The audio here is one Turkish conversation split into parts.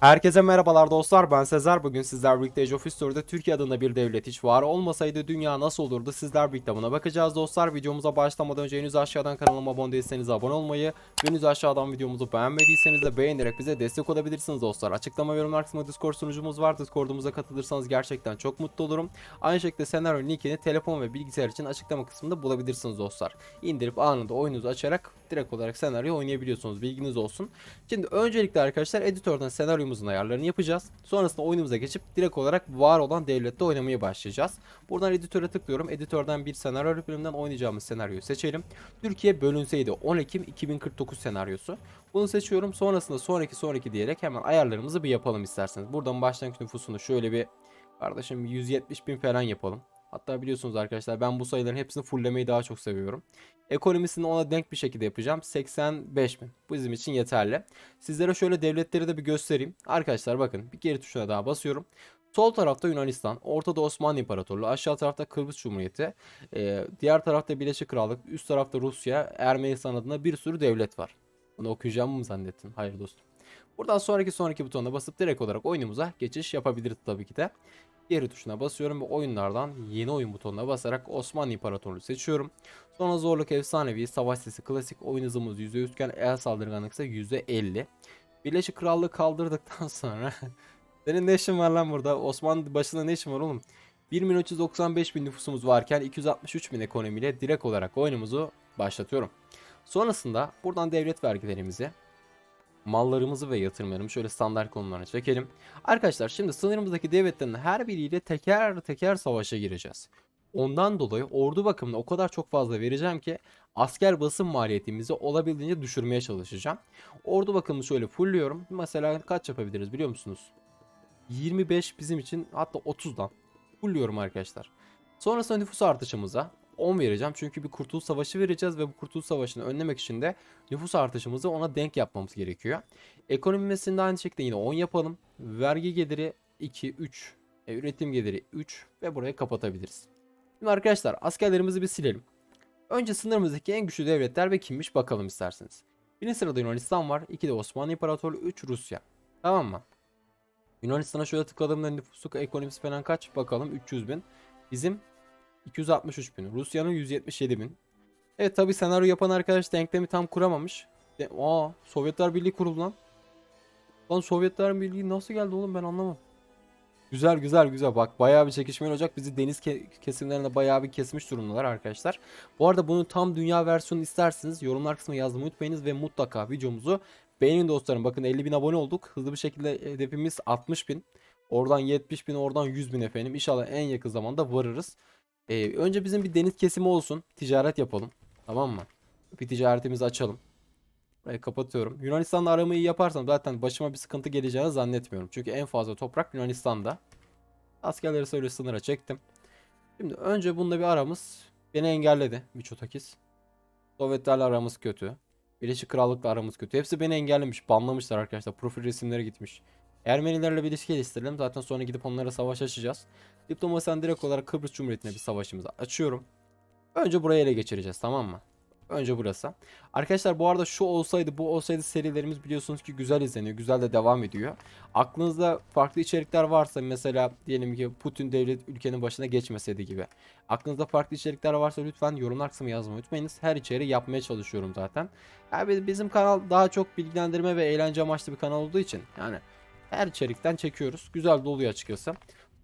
Herkese merhabalar dostlar ben Sezer. Bugün sizler birlikte Age of History'de Türkiye adında bir devlet hiç var olmasaydı dünya nasıl olurdu sizler birlikte buna bakacağız dostlar. Videomuza başlamadan önce henüz aşağıdan kanalıma abone değilseniz abone olmayı ve henüz aşağıdan videomuzu beğenmediyseniz de beğenerek bize destek olabilirsiniz dostlar. Açıklama ve yorumlar kısmında discord sunucumuz var. Discordumuza katılırsanız gerçekten çok mutlu olurum. Aynı şekilde senaryo linkini telefon ve bilgisayar için açıklama kısmında bulabilirsiniz dostlar. İndirip anında oyununuzu açarak direkt olarak senaryo oynayabiliyorsunuz bilginiz olsun Şimdi öncelikle arkadaşlar editörden senaryomuzun ayarlarını yapacağız. Sonrasında oyunumuza geçip direkt olarak var olan devlette oynamaya başlayacağız. Buradan editöre tıklıyorum. Editörden bir senaryo bölümünden oynayacağımız senaryoyu seçelim. Türkiye bölünseydi 10 Ekim 2049 senaryosu. Bunu seçiyorum. Sonrasında sonraki sonraki diyerek hemen ayarlarımızı bir yapalım isterseniz. Buradan başlangıç nüfusunu şöyle bir kardeşim 170 bin falan yapalım. Hatta biliyorsunuz arkadaşlar ben bu sayıların hepsini fulllemeyi daha çok seviyorum. Ekonomisini ona denk bir şekilde yapacağım. 85 bin. Bu bizim için yeterli. Sizlere şöyle devletleri de bir göstereyim. Arkadaşlar bakın bir geri tuşuna daha basıyorum. Sol tarafta Yunanistan, ortada Osmanlı İmparatorluğu, aşağı tarafta Kıbrıs Cumhuriyeti, ee, diğer tarafta Birleşik Krallık, üst tarafta Rusya, Ermenistan adına bir sürü devlet var. Bunu okuyacağımı mı zannettin? Hayır dostum. Buradan sonraki sonraki butonuna basıp direkt olarak oyunumuza geçiş yapabiliriz tabii ki de. Geri tuşuna basıyorum ve oyunlardan yeni oyun butonuna basarak Osmanlı İmparatorluğu seçiyorum. Sonra zorluk efsanevi, savaş sesi klasik, oyun hızımız %100 iken el saldırganlık ise %50. Birleşik Krallığı kaldırdıktan sonra senin ne işin var lan burada? Osmanlı başında ne işin var oğlum? 1 milyon 395 bin nüfusumuz varken 263 bin ekonomiyle direkt olarak oyunumuzu başlatıyorum. Sonrasında buradan devlet vergilerimizi mallarımızı ve yatırımlarımı şöyle standart konularına çekelim. Arkadaşlar şimdi sınırımızdaki devletlerin her biriyle teker teker savaşa gireceğiz. Ondan dolayı ordu bakımına o kadar çok fazla vereceğim ki asker basım maliyetimizi olabildiğince düşürmeye çalışacağım. Ordu bakımını şöyle fullliyorum. Mesela kaç yapabiliriz biliyor musunuz? 25 bizim için hatta 30'dan fullliyorum arkadaşlar. Sonrasında nüfus artışımıza 10 vereceğim. Çünkü bir kurtuluş savaşı vereceğiz ve bu kurtuluş savaşını önlemek için de nüfus artışımızı ona denk yapmamız gerekiyor. Ekonomimesinde aynı şekilde yine 10 yapalım. Vergi geliri 2, 3, e, üretim geliri 3 ve burayı kapatabiliriz. Şimdi arkadaşlar askerlerimizi bir silelim. Önce sınırımızdaki en güçlü devletler ve kimmiş bakalım isterseniz. Birinci sırada Yunanistan var. 2'de Osmanlı İmparatorluğu, 3 Rusya. Tamam mı? Yunanistan'a şöyle tıkladığımda nüfusu ekonomisi falan kaç bakalım 300 bin. Bizim 263 bin. Rusya'nın 177 bin. Evet tabi senaryo yapan arkadaş denklemi tam kuramamış. De Aa Sovyetler Birliği kuruldu lan. Lan Sovyetler Birliği nasıl geldi oğlum ben anlamadım. Güzel güzel güzel bak bayağı bir çekişmeli olacak. Bizi deniz ke- kesimlerinde bayağı bir kesmiş durumdalar arkadaşlar. Bu arada bunun tam dünya versiyonunu isterseniz yorumlar kısmına yazmayı unutmayınız ve mutlaka videomuzu beğenin dostlarım. Bakın 50 bin abone olduk. Hızlı bir şekilde hedefimiz 60 bin. Oradan 70 bin oradan 100 bin efendim. İnşallah en yakın zamanda varırız. Ee, önce bizim bir deniz kesimi olsun. Ticaret yapalım. Tamam mı? Bir ticaretimizi açalım. Burayı kapatıyorum. Yunanistan'la aramı iyi yaparsam zaten başıma bir sıkıntı geleceğini zannetmiyorum. Çünkü en fazla toprak Yunanistan'da. Askerleri söyle sınıra çektim. Şimdi önce bunda bir aramız beni engelledi Miçotakis. Sovyetlerle aramız kötü. Birleşik Krallık'la aramız kötü. Hepsi beni engellemiş. Banlamışlar arkadaşlar. Profil resimleri gitmiş. Ermenilerle bir ilişki geliştirelim. Zaten sonra gidip onlara savaş açacağız. Diplomasiden direkt olarak Kıbrıs Cumhuriyeti'ne bir savaşımızı açıyorum. Önce buraya ele geçireceğiz tamam mı? Önce burası. Arkadaşlar bu arada şu olsaydı bu olsaydı serilerimiz biliyorsunuz ki güzel izleniyor. Güzel de devam ediyor. Aklınızda farklı içerikler varsa mesela diyelim ki Putin devlet ülkenin başına geçmeseydi gibi. Aklınızda farklı içerikler varsa lütfen yorumlar kısmına yazmayı unutmayınız. Her içeriği yapmaya çalışıyorum zaten. Yani bizim kanal daha çok bilgilendirme ve eğlence amaçlı bir kanal olduğu için yani her içerikten çekiyoruz. Güzel de oluyor açıkçası.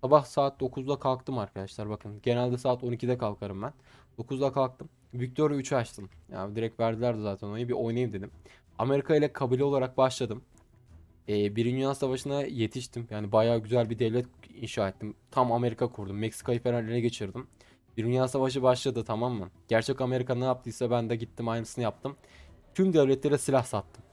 Sabah saat 9'da kalktım arkadaşlar bakın. Genelde saat 12'de kalkarım ben. 9'da kalktım. Victoria 3'ü açtım. Yani direkt verdilerdi zaten onu. Bir oynayayım dedim. Amerika ile kabile olarak başladım. Ee, Birinci Dünya Savaşı'na yetiştim. Yani bayağı güzel bir devlet inşa ettim. Tam Amerika kurdum. Meksika'yı falan geçirdim. Birinci Dünya Savaşı başladı tamam mı? Gerçek Amerika ne yaptıysa ben de gittim aynısını yaptım. Tüm devletlere silah sattım.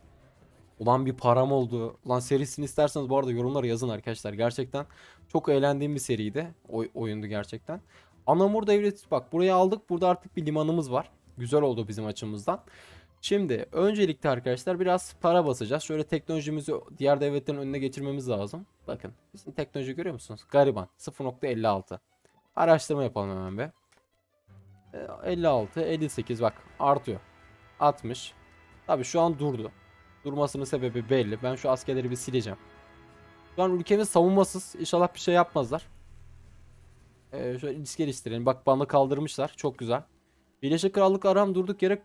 Ulan bir param oldu. Ulan serisini isterseniz bu arada yorumlara yazın arkadaşlar. Gerçekten çok eğlendiğim bir seriydi. Oy, oyundu gerçekten. Anamur devleti bak buraya aldık. Burada artık bir limanımız var. Güzel oldu bizim açımızdan. Şimdi öncelikle arkadaşlar biraz para basacağız. Şöyle teknolojimizi diğer devletlerin önüne geçirmemiz lazım. Bakın bizim teknoloji görüyor musunuz? Gariban 0.56. Araştırma yapalım hemen be. Ee, 56, 58 bak artıyor. 60. Tabi şu an durdu. Durmasının sebebi belli. Ben şu askerleri bir sileceğim. Şu an ülkemiz savunmasız. İnşallah bir şey yapmazlar. Ee, şöyle risk geliştirelim. Bak bandı kaldırmışlar. Çok güzel. Birleşik Krallık aram durduk yere...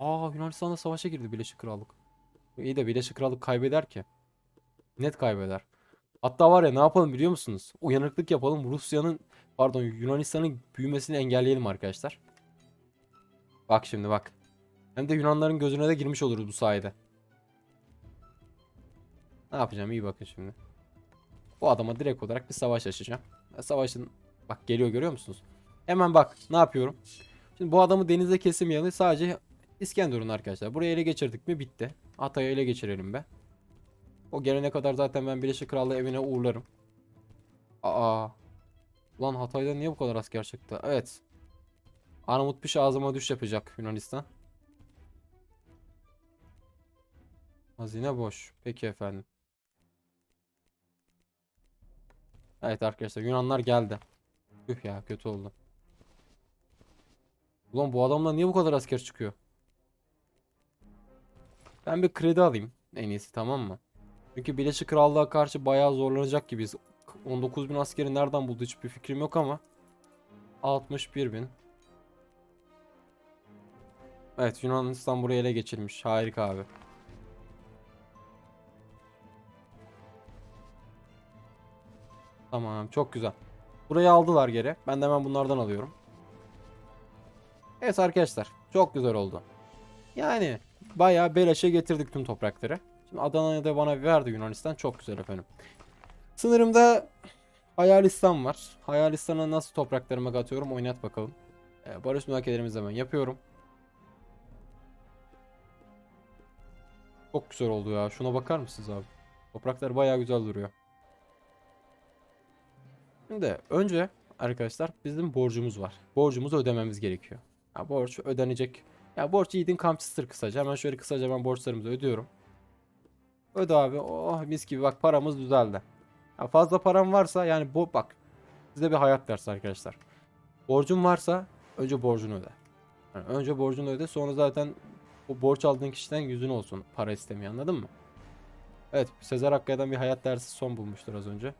Aa Yunanistan'la savaşa girdi Birleşik Krallık. İyi de Birleşik Krallık kaybeder ki. Net kaybeder. Hatta var ya ne yapalım biliyor musunuz? Uyanıklık yapalım. Rusya'nın pardon Yunanistan'ın büyümesini engelleyelim arkadaşlar. Bak şimdi bak. Hem de Yunanların gözüne de girmiş oluruz bu sayede. Ne yapacağım iyi bakın şimdi. Bu adama direkt olarak bir savaş açacağım. Savaşın bak geliyor görüyor musunuz? Hemen bak ne yapıyorum. Şimdi bu adamı denize kesim sadece İskenderun arkadaşlar. Burayı ele geçirdik mi bitti. Hatay'ı ele geçirelim be. O gelene kadar zaten ben Birleşik Krallığı evine uğurlarım. Aa. Ulan Hatay'da niye bu kadar asker çıktı? Evet. Armutpiş ağzıma düş yapacak Yunanistan. Hazine boş. Peki efendim. Evet arkadaşlar Yunanlar geldi. Üh ya kötü oldu. Ulan bu adamlar niye bu kadar asker çıkıyor? Ben bir kredi alayım en iyisi tamam mı? Çünkü Birleşik Krallığa karşı bayağı zorlanacak gibiyiz. 19 bin askeri nereden buldu hiçbir fikrim yok ama 61 bin. Evet Yunanistan buraya ele geçirmiş. Harika abi. Tamam çok güzel. Burayı aldılar geri. Ben de hemen bunlardan alıyorum. Evet arkadaşlar çok güzel oldu. Yani bayağı beleşe getirdik tüm toprakları. Şimdi Adana'yı da bana verdi Yunanistan. Çok güzel efendim. Sınırımda Hayalistan var. Hayalistan'a nasıl topraklarıma katıyorum oynat bakalım. Ee, barış müzakerelerimizi hemen yapıyorum. Çok güzel oldu ya. Şuna bakar mısınız abi? Topraklar bayağı güzel duruyor. Şimdi önce arkadaşlar bizim borcumuz var. Borcumuzu ödememiz gerekiyor. Ya borç ödenecek. Ya borç yiğidin kamçısıdır kısaca. Hemen şöyle kısaca ben borçlarımızı ödüyorum. Öde abi. Oh mis gibi bak paramız düzeldi. Ya fazla param varsa yani bu bak size bir hayat dersi arkadaşlar. Borcun varsa önce borcunu öde. Yani önce borcunu öde sonra zaten o borç aldığın kişiden yüzün olsun para istemiyor anladın mı? Evet Sezer Akkaya'dan bir hayat dersi son bulmuştur az önce.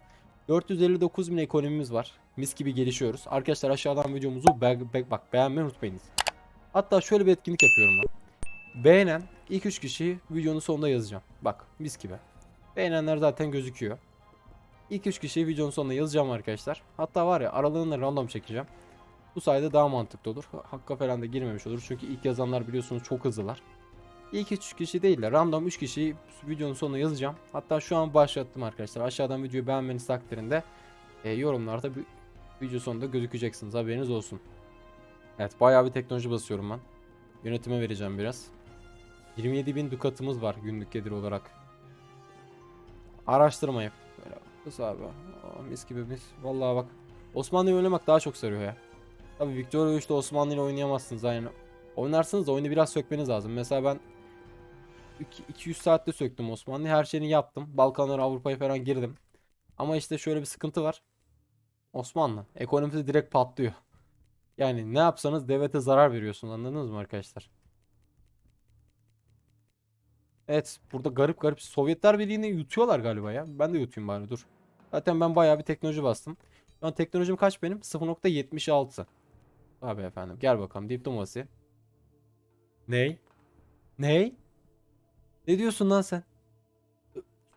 459 bin ekonomimiz var. Mis gibi gelişiyoruz. Arkadaşlar aşağıdan videomuzu be be bak beğenmeyi unutmayınız. Hatta şöyle bir etkinlik yapıyorum ben. Beğenen ilk 3 kişiyi videonun sonunda yazacağım. Bak mis gibi. Beğenenler zaten gözüküyor. İlk 3 kişiyi videonun sonunda yazacağım arkadaşlar. Hatta var ya aralığını random çekeceğim. Bu sayede daha mantıklı olur. Hakka falan da girmemiş olur. Çünkü ilk yazanlar biliyorsunuz çok hızlılar. İlk 3 kişi değil de random 3 kişiyi videonun sonuna yazacağım. Hatta şu an başlattım arkadaşlar. Aşağıdan videoyu beğenmeniz takdirinde e, yorumlarda bir video sonunda gözükeceksiniz. Haberiniz olsun. Evet bayağı bir teknoloji basıyorum ben. Yönetime vereceğim biraz. 27.000 dukatımız var günlük gelir olarak. Araştırmayıp. Böyle kız abi. Aa, mis gibi mis. Vallahi bak. Osmanlı'yı oynamak daha çok sarıyor ya. Tabi Victoria 3'te Osmanlı ile oynayamazsınız aynı. Oynarsınız da oyunu biraz sökmeniz lazım. Mesela ben 200 saatte söktüm Osmanlı. Her şeyini yaptım. Balkanlara Avrupa'ya falan girdim. Ama işte şöyle bir sıkıntı var. Osmanlı ekonomisi direkt patlıyor. Yani ne yapsanız devlete zarar veriyorsunuz anladınız mı arkadaşlar? Evet burada garip garip Sovyetler Birliği'ni yutuyorlar galiba ya. Ben de yutayım bari dur. Zaten ben bayağı bir teknoloji bastım. Şu an teknolojim kaç benim? 0.76. Abi efendim gel bakalım diplomasi. Ney? Ney? Ne diyorsun lan sen?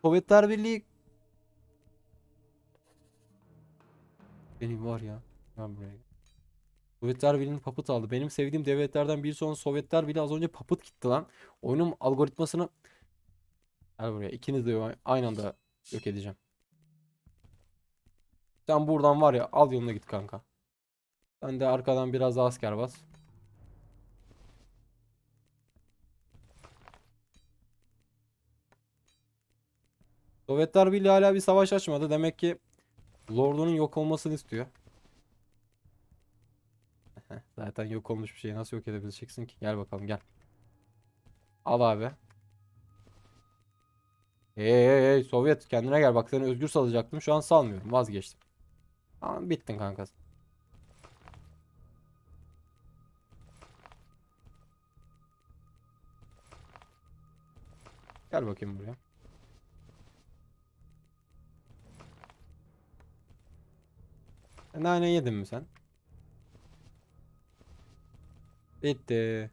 Sovyetler Birliği Benim var ya. Ben buraya. Sovyetler Birliği'ni papıt aldı. Benim sevdiğim devletlerden biri sonra Sovyetler Birliği az önce papıt gitti lan. Oyunun algoritmasını Gel buraya. İkiniz de aynı anda yok edeceğim. Sen buradan var ya al yoluna git kanka. Sen de arkadan biraz daha asker bas. Sovyetler Birliği hala bir savaş açmadı. Demek ki Lord'unun yok olmasını istiyor. Zaten yok olmuş bir şeyi nasıl yok edebileceksin ki? Gel bakalım gel. Al abi. Hey hey hey Sovyet kendine gel bak seni özgür salacaktım şu an salmıyorum vazgeçtim. Tamam bittin kanka. Gel bakayım buraya. Nane yedin mi sen? Bitti.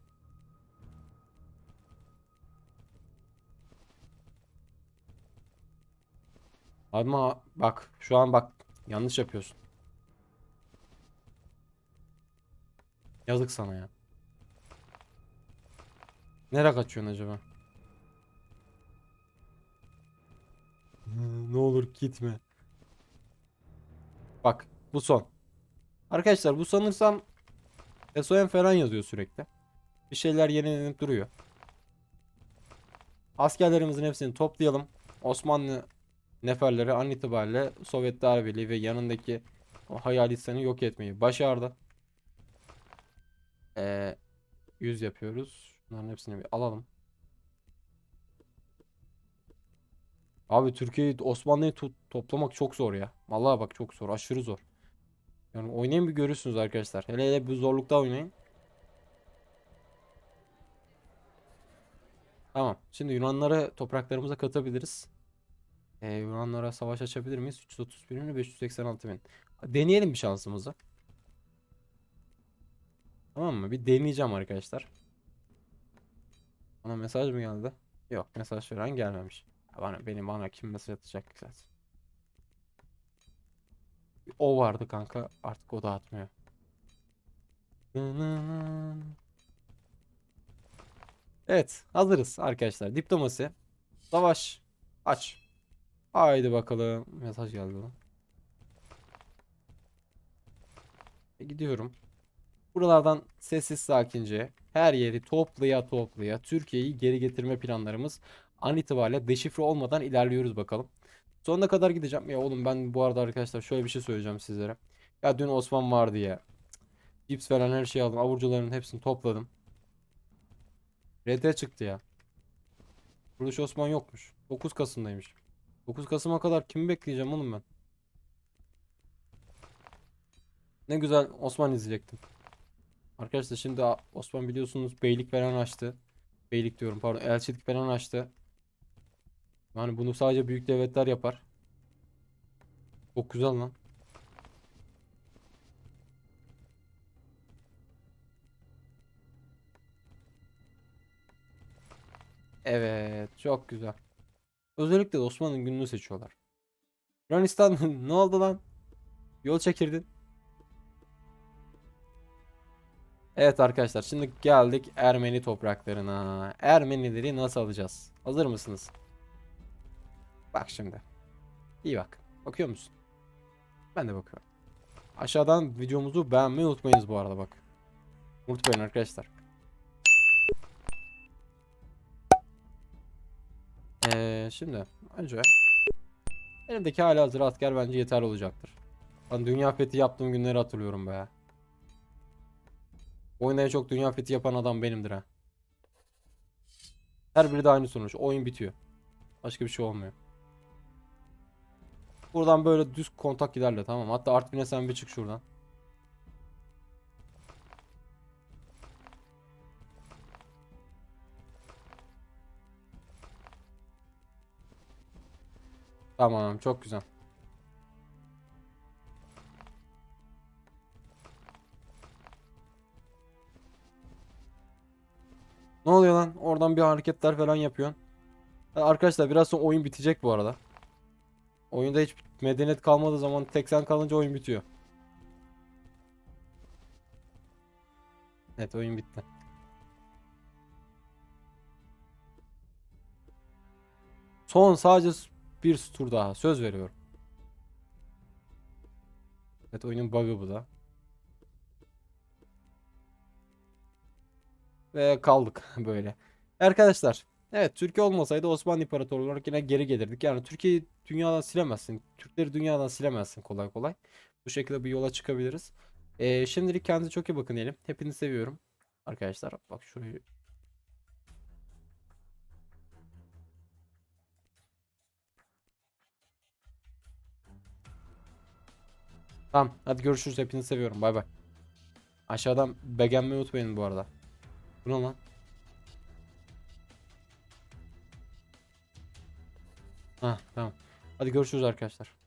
Ama bak şu an bak yanlış yapıyorsun. Yazık sana ya. Nereye kaçıyorsun acaba? Ne olur gitme. Bak bu son. Arkadaşlar bu sanırsam SOM falan yazıyor sürekli. Bir şeyler yenilenip duruyor. Askerlerimizin hepsini toplayalım. Osmanlı neferleri an itibariyle Sovyet darbeliği ve yanındaki o hayalislerini yok etmeyi başardı. Ee, 100 yapıyoruz. Bunların hepsini bir alalım. Abi Türkiye'yi Osmanlı'yı to- toplamak çok zor ya. Vallahi bak çok zor. Aşırı zor. Yani oynayın bir görürsünüz arkadaşlar. Hele hele bu zorlukta oynayın. Tamam. Şimdi Yunanları topraklarımıza katabiliriz. Ee, Yunanlara savaş açabilir miyiz? 331 bin 586 bin. Deneyelim bir şansımızı. Tamam mı? Bir deneyeceğim arkadaşlar. Bana mesaj mı geldi? Yok mesaj falan gelmemiş. Bana, benim bana kim mesaj atacak ki O vardı kanka. Artık o da atmıyor. Evet, hazırız arkadaşlar. Diplomasi. Savaş. Aç. Haydi bakalım. Mesaj geldi lan. E, gidiyorum. Buralardan sessiz sakince her yeri toplaya toplaya Türkiye'yi geri getirme planlarımız an itibariyle deşifre olmadan ilerliyoruz bakalım. Sonuna kadar gideceğim. Ya oğlum ben bu arada arkadaşlar şöyle bir şey söyleyeceğim sizlere. Ya dün Osman vardı ya. Cips falan her şeyi aldım. Avurcuların hepsini topladım. RT çıktı ya. Kuruluş Osman yokmuş. 9 Kasım'daymış. 9 Kasım'a kadar kimi bekleyeceğim oğlum ben? Ne güzel Osman izleyecektim. Arkadaşlar şimdi Osman biliyorsunuz beylik falan açtı. Beylik diyorum pardon elçilik falan açtı. Yani bunu sadece büyük devletler yapar. Çok güzel lan. Evet çok güzel. Özellikle de Osman'ın gününü seçiyorlar. Yunanistan ne oldu lan? Yol çekirdin. Evet arkadaşlar şimdi geldik Ermeni topraklarına. Ermenileri nasıl alacağız? Hazır mısınız? Bak şimdi. İyi bak. Bakıyor musun? Ben de bakıyorum. Aşağıdan videomuzu beğenmeyi unutmayınız bu arada bak. Unutmayın arkadaşlar. Ee, şimdi önce elimdeki hala hazır asker bence yeterli olacaktır. Ben dünya fethi yaptığım günleri hatırlıyorum be. Oyunda en çok dünya fethi yapan adam benimdir ha. Her biri de aynı sonuç. Oyun bitiyor. Başka bir şey olmuyor. Buradan böyle düz kontak giderle tamam. Hatta Artvin'e sen bir çık şuradan. Tamam çok güzel. Ne oluyor lan? Oradan bir hareketler falan yapıyorsun. Arkadaşlar biraz sonra oyun bitecek bu arada. Oyunda hiç medeniyet kalmadığı zaman tek sen kalınca oyun bitiyor. Evet oyun bitti. Son sadece bir tur daha. Söz veriyorum. Evet oyunun bug'ı bu da. Ve kaldık böyle. Arkadaşlar evet Türkiye olmasaydı Osmanlı İmparatorluğu olarak yine geri gelirdik. Yani Türkiye'yi dünyadan silemezsin. Türkleri dünyadan silemezsin kolay kolay. Bu şekilde bir yola çıkabiliriz. Ee, şimdilik kendinize çok iyi bakın diyelim. Hepinizi seviyorum. Arkadaşlar bak şurayı Tamam hadi görüşürüz. Hepinizi seviyorum. Bay bay. Aşağıdan beğenmeyi unutmayın bu arada. Bu ne lan? Ha tamam. Hadi görüşürüz arkadaşlar.